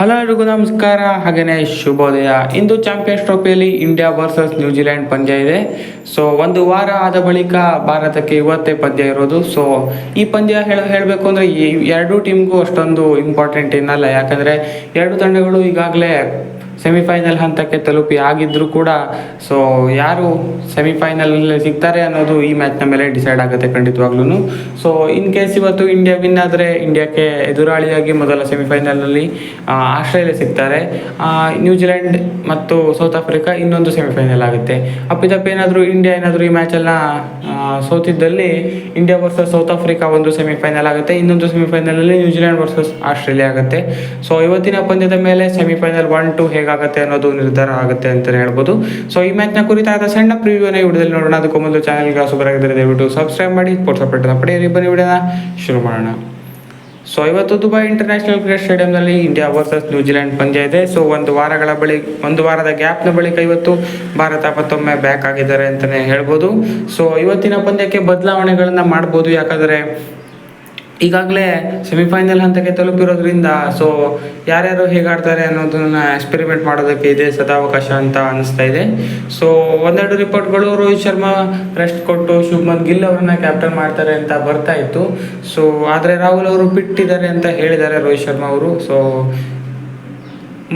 Hello ಎಲ್ರಿಗೂ ನಮಸ್ಕಾರ ಹಾಗೆಯೇ ಶುಭೋದಯ. ಇಂದು ಚಾಂಪಿಯನ್ಸ್ ಟ್ರೋಫಿಯಲ್ಲಿ ಇಂಡಿಯಾ ವರ್ಸಸ್ ನ್ಯೂಜಿಲೆಂಡ್ ಪಂದ್ಯ ಇದೆ. ಸೊ ಒಂದು ವಾರ ಆದ ಬಳಿಕ ಭಾರತಕ್ಕೆ ಇವತ್ತೇ ಪಂದ್ಯ ಇರೋದು. ಸೊ ಈ ಪಂದ್ಯ ಹೇಳ, ಹೇಳಬೇಕು ಅಂದರೆ ಈ ಎರಡೂ ಟೀಮ್ಗೂ ಅಷ್ಟೊಂದು ಇಂಪಾರ್ಟೆಂಟ್ ಏನಲ್ಲ. ಯಾಕಂದರೆ ಎರಡು ತಂಡಗಳು ಈಗಾಗಲೇ ಸೆಮಿಫೈನಲ್ ಹಂತಕ್ಕೆ ತಲುಪಿ ಆಗಿದ್ದರೂ ಕೂಡ ಸೊ ಯಾರು ಸೆಮಿಫೈನಲ್ ಸಿಗ್ತಾರೆ ಅನ್ನೋದು ಈ ಮ್ಯಾಚ್ನ ಮೇಲೆ ಡಿಸೈಡ್ ಆಗುತ್ತೆ ಖಂಡಿತವಾಗ್ಲೂ ಸೊ ಇನ್ ಕೇಸ್ ಇವತ್ತು ಇಂಡಿಯಾ ವಿನ್ ಆದರೆ ಇಂಡಿಯಾಕ್ಕೆ ಎದುರಾಳಿಯಾಗಿ ಮೊದಲ ಸೆಮಿಫೈನಲಲ್ಲಿ ಆಸ್ಟ್ರೇಲಿಯಾ ಸಿಗ್ತಾರೆ. ನ್ಯೂಜಿಲೆಂಡ್ ಮತ್ತು ಸೌತ್ ಆಫ್ರಿಕಾ ಇನ್ನೊಂದು ಸೆಮಿಫೈನಲ್ ಆಗುತ್ತೆ. ಅಪ್ಪಿತಪ್ಪ ಏನಾದರೂ ಇಂಡಿಯಾ ಏನಾದರೂ ಈ ಮ್ಯಾಚನ್ನು ಸೋತಿದ್ದಲ್ಲಿ ಇಂಡಿಯಾ ವರ್ಸಸ್ ಸೌತ್ ಆಫ್ರಿಕಾ ಒಂದು ಸೆಮಿಫೈನಲ್ ಆಗುತ್ತೆ, ಇನ್ನೊಂದು ಸೆಮಿಫೈನಲಲ್ಲಿ ನ್ಯೂಜಿಲೆಂಡ್ ವರ್ಸಸ್ ಆಸ್ಟ್ರೇಲಿಯಾ ಆಗುತ್ತೆ. ಸೊ ಇವತ್ತಿನ ಪಂದ್ಯದ ಮೇಲೆ ಸೆಮಿಫೈನಲ್ ಒನ್ ಟು ಹೇಗಾಗುತ್ತೆ ಅನ್ನೋದು ನಿರ್ಧಾರ ಆಗುತ್ತೆ ಅಂತಲೇ ಹೇಳ್ಬೋದು. ಸೊ ಈ ಮ್ಯಾಚ್ನ ಕುರಿತಾದ ಸಣ್ಣ ಪ್ರಿವ್ಯೂನ ಈ ವಿಡಿಯೋದಲ್ಲಿ ನೋಡೋಣ. ಅದಕ್ಕೂ ಮೊದಲು ಚಾನಲ್ಗೆ ಸುಬರಾಗಿದ್ದರೆ ದಯವಿಟ್ಟು ಸಬ್ಸ್ಕ್ರೈಬ್ ಮಾಡಿ ಸ್ಪೋರ್ಟ್ಸ್ ಅಪ್ಡೇಟ್ನ ಪಡೆಯಿರಿ. ಬನ್ನಿ ವಿಡಿಯೋನ ಶುರು ಮಾಡೋಣ. ಸೊ ಇವತ್ತು ದುಬೈ ಇಂಟರ್ನ್ಯಾಷನಲ್ ಕ್ರಿಕೆಟ್ ಸ್ಟೇಡಿಯಂನಲ್ಲಿ ಇಂಡಿಯಾ ವರ್ಸಸ್ ನ್ಯೂಜಿಲೆಂಡ್ ಪಂದ್ಯ ಇದೆ. ಸೊ ಒಂದು ವಾರಗಳ ಬಳಿ, ಒಂದು ವಾರದ ಗ್ಯಾಪ್ನ ಬಳಿಕ ಇವತ್ತು ಭಾರತ ಮತ್ತೊಮ್ಮೆ ಬ್ಯಾಕ್ ಆಗಿದ್ದಾರೆ ಅಂತಲೇ ಹೇಳ್ಬೋದು. ಸೊ ಇವತ್ತಿನ ಪಂದ್ಯಕ್ಕೆ ಬದಲಾವಣೆಗಳನ್ನು ಮಾಡ್ಬೋದು. ಯಾಕಂದರೆ ಈಗಾಗಲೇ ಸೆಮಿಫೈನಲ್ ಹಂತಕ್ಕೆ ತಲುಪಿರೋದ್ರಿಂದ ಸೊ ಯಾರ್ಯಾರು ಹೇಗಾಡ್ತಾರೆ ಅನ್ನೋದನ್ನ ಎಕ್ಸ್ಪೆರಿಮೆಂಟ್ ಮಾಡೋದಕ್ಕೆ ಇದೆ ಸದಾವಕಾಶ ಅಂತ ಅನಿಸ್ತಾ ಇದೆ. ಸೊ ಒಂದೆರಡು ರಿಪೋರ್ಟ್ಗಳು ರೋಹಿತ್ ಶರ್ಮಾ ರೆಸ್ಟ್ ಕೊಟ್ಟು ಶುಭ್ಮನ್ ಗಿಲ್ ಅವರನ್ನ ಕ್ಯಾಪ್ಟನ್ ಮಾಡ್ತಾರೆ ಅಂತ ಬರ್ತಾ ಇತ್ತು. ಸೊ ಆದರೆ ರಾಹುಲ್ ಅವರು ಬಿಟ್ಟಿದ್ದಾರೆ ಅಂತ ಹೇಳಿದ್ದಾರೆ ರೋಹಿತ್ ಶರ್ಮಾ ಅವರು. ಸೊ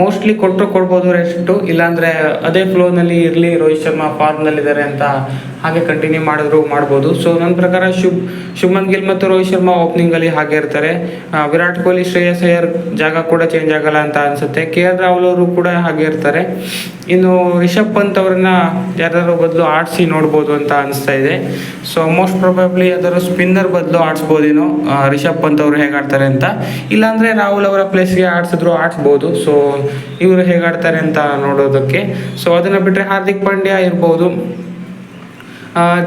ಮೋಸ್ಟ್ಲಿ ಕೊಟ್ಟರು ಕೊಡ್ಬೋದು ರೆಸ್ಟು ಇಲ್ಲಾಂದರೆ ಅದೇ ಫ್ಲೋನಲ್ಲಿ ಇರಲಿ ರೋಹಿತ್ ಶರ್ಮಾ ಫಾರ್ಮ್ನಲ್ಲಿದ್ದಾರೆ ಅಂತ ಹಾಗೆ ಕಂಟಿನ್ಯೂ ಮಾಡಿದ್ರು, ಮಾಡ್ಬೋದು. ಸೊ ನನ್ನ ಪ್ರಕಾರ ಶುಭ್, ಶುಭ್ಮನ್ ಗಿಲ್ ಮತ್ತು ರೋಹಿತ್ ಶರ್ಮಾ ಓಪನಿಂಗಲ್ಲಿ ಹಾಗೆ ಇರ್ತಾರೆ. ವಿರಾಟ್ ಕೊಹ್ಲಿ, ಶ್ರೇಯಸ್ ಅಯ್ಯರ್ ಜಾಗ ಕೂಡ ಚೇಂಜ್ ಆಗಲ್ಲ ಅಂತ ಅನಿಸುತ್ತೆ. ಕೆ ಆರ್ ರಾಹುಲ್ ಅವರು ಕೂಡ ಹಾಗೆ ಇರ್ತಾರೆ. ಇನ್ನು ರಿಷಬ್ ಪಂತ್ ಅವರನ್ನ ಯಾರಾದರೂ ಬದಲು ಆಡಿಸಿ ನೋಡ್ಬೋದು ಅಂತ ಅನಿಸ್ತಾ ಇದೆ. ಸೊ ಮೋಸ್ಟ್ ಪ್ರೊಬಬ್ಲಿ ಯಾವ್ದಾದ್ರು ಸ್ಪಿನ್ನರ್ ಬದಲು ಆಡಿಸ್ಬೋದೇನೋ ರಿಷಬ್ ಪಂತ್ ಅವರು ಹೇಗೆ ಆಡ್ತಾರೆ ಅಂತ. ಇಲ್ಲಾಂದರೆ ರಾಹುಲ್ ಅವರ ಪ್ಲೇಸ್ಗೆ ಆಡಿಸಿದ್ರು, ಆಡಿಸ್ಬೋದು. ಸೊ ಇವರು ಹೇಗಾಡ್ತಾರೆ ಅಂತ ನೋಡೋದಕ್ಕೆ. ಸೊ ಅದನ್ನು ಬಿಟ್ಟರೆ ಹಾರ್ದಿಕ್ ಪಾಂಡ್ಯ ಇರ್ಬೋದು.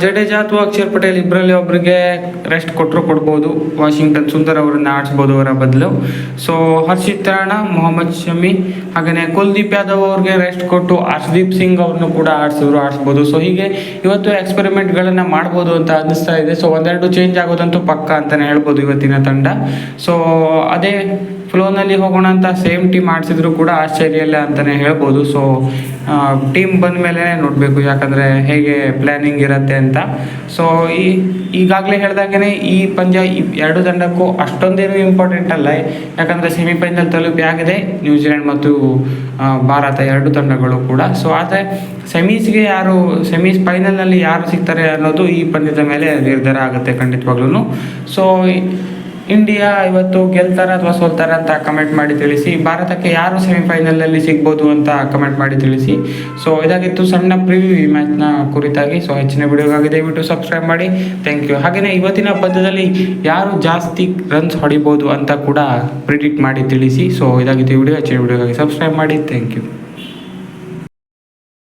ಜಡೇಜಾ ಅಥವಾ ಅಕ್ಷರ್ ಪಟೇಲ್ ಇಬ್ಬರಲ್ಲಿ ಒಬ್ಬರಿಗೆ ರೆಸ್ಟ್ ಕೊಟ್ಟರು ಕೊಡ್ಬೋದು. ವಾಷಿಂಗ್ಟನ್ ಸುಂದರ್ ಅವರನ್ನ ಆಡಿಸ್ಬೋದು ಅವರ ಬದಲು. ಸೊ ಹರ್ಷಿತ್ ರಾಣ, ಮೊಹಮ್ಮದ್ ಶಮಿ ಹಾಗೆಯೇ ಕುಲ್ದೀಪ್ ಯಾದವ್ ಅವ್ರಿಗೆ ರೆಸ್ಟ್ ಕೊಟ್ಟು ಹರ್ಷದೀಪ್ ಸಿಂಗ್ ಅವ್ರನ್ನು ಕೂಡ ಆಡಿಸಿದ್ರು, ಆಡಿಸ್ಬೋದು. ಸೊ ಹೀಗೆ ಇವತ್ತು ಎಕ್ಸ್ಪೆರಿಮೆಂಟ್ಗಳನ್ನು ಮಾಡ್ಬೋದು ಅಂತ ಅನ್ನಿಸ್ತಾ ಇದೆ. ಸೊ ಒಂದೆರಡು ಚೇಂಜ್ ಆಗೋದಂತೂ ಪಕ್ಕ ಅಂತಲೇ ಹೇಳ್ಬೋದು ಇವತ್ತಿನ ತಂಡ. ಸೊ ಅದೇ ಫ್ಲೋನಲ್ಲಿ ಹೋಗೋಣ ಅಂತ ಸೇಮ್ ಟೀಮ್ ಆಡಿಸಿದ್ರು ಕೂಡ ಆಶ್ಚರ್ಯ ಇಲ್ಲ ಅಂತಲೇ ಹೇಳ್ಬೋದು. ಸೊ ಟೀಮ್ ಬಂದ ಮೇಲೆ ನೋಡಬೇಕು ಯಾಕಂದರೆ ಹೇಗೆ ಪ್ಲ್ಯಾನಿಂಗ್ ಇರುತ್ತೆ ಅಂತ. ಸೊ ಈ, ಈಗಾಗಲೇ ಹೇಳ್ದಾಗೆ ಈ ಪಂದ್ಯ ಎರಡು ತಂಡಕ್ಕೂ ಅಷ್ಟೊಂದೇನು ಇಂಪಾರ್ಟೆಂಟ್ ಅಲ್ಲ. ಯಾಕಂದರೆ ಸೆಮಿಫೈನಲ್ ತಲುಪಿ ಆಗಿದೆ. ನ್ಯೂಜಿಲೆಂಡ್ ಮತ್ತು ಭಾರತ ಎರಡು ತಂಡಗಳು ಕೂಡ. ಸೊ ಆದರೆ ಸೆಮೀಸ್ಗೆ ಯಾರು ಸೆಮೀಸ್ ಫೈನಲ್ನಲ್ಲಿ ಯಾರು ಸಿಗ್ತಾರೆ ಅನ್ನೋದು ಈ ಪಂದ್ಯದ ಮೇಲೆ ನಿರ್ಧಾರ ಆಗುತ್ತೆ ಖಂಡಿತವಾಗ್ಲೂ ಸೊ ಇಂಡಿಯಾ ಇವತ್ತು ಗೆಲ್ತಾರ ಅಥವಾ ಸೋಲ್ತಾರ ಅಂತ ಕಮೆಂಟ್ ಮಾಡಿ ತಿಳಿಸಿ, ಭಾರತಕ್ಕೆ ಯಾರು ಸೆಮಿಫೈನಲಲ್ಲಿ ಸಿಗ್ಬೋದು ಅಂತ ಕಮೆಂಟ್ ಮಾಡಿ ತಿಳಿಸಿ. ಸೊ ಇದಾಗಿತ್ತು ಸಣ್ಣ ಪ್ರಿವ್ಯೂ ಈ ಮ್ಯಾಚ್ನ ಕುರಿತಾಗಿ. ಸೊ ಹೆಚ್ಚಿನ ವಿಡಿಯೋಗಾಗಿ ದಯವಿಟ್ಟು ಸಬ್ಸ್ಕ್ರೈಬ್ ಮಾಡಿ. ಥ್ಯಾಂಕ್ ಯು ಹಾಗೆಯೇ ಇವತ್ತಿನ ಪದ್ಯದಲ್ಲಿ ಯಾರು ಜಾಸ್ತಿ ರನ್ಸ್ ಹೊಡಿಬೋದು ಅಂತ ಕೂಡ ಪ್ರಿಡಿಕ್ಟ್ ಮಾಡಿ ತಿಳಿಸಿ. ಸೊ ಇದಾಗಿತ್ತು ವಿಡಿಯೋ ಹೆಚ್ಚಿನ ವಿಡಿಯೋಗಾಗಿ ಸಬ್ಸ್ಕ್ರೈಬ್ ಮಾಡಿ. Thank you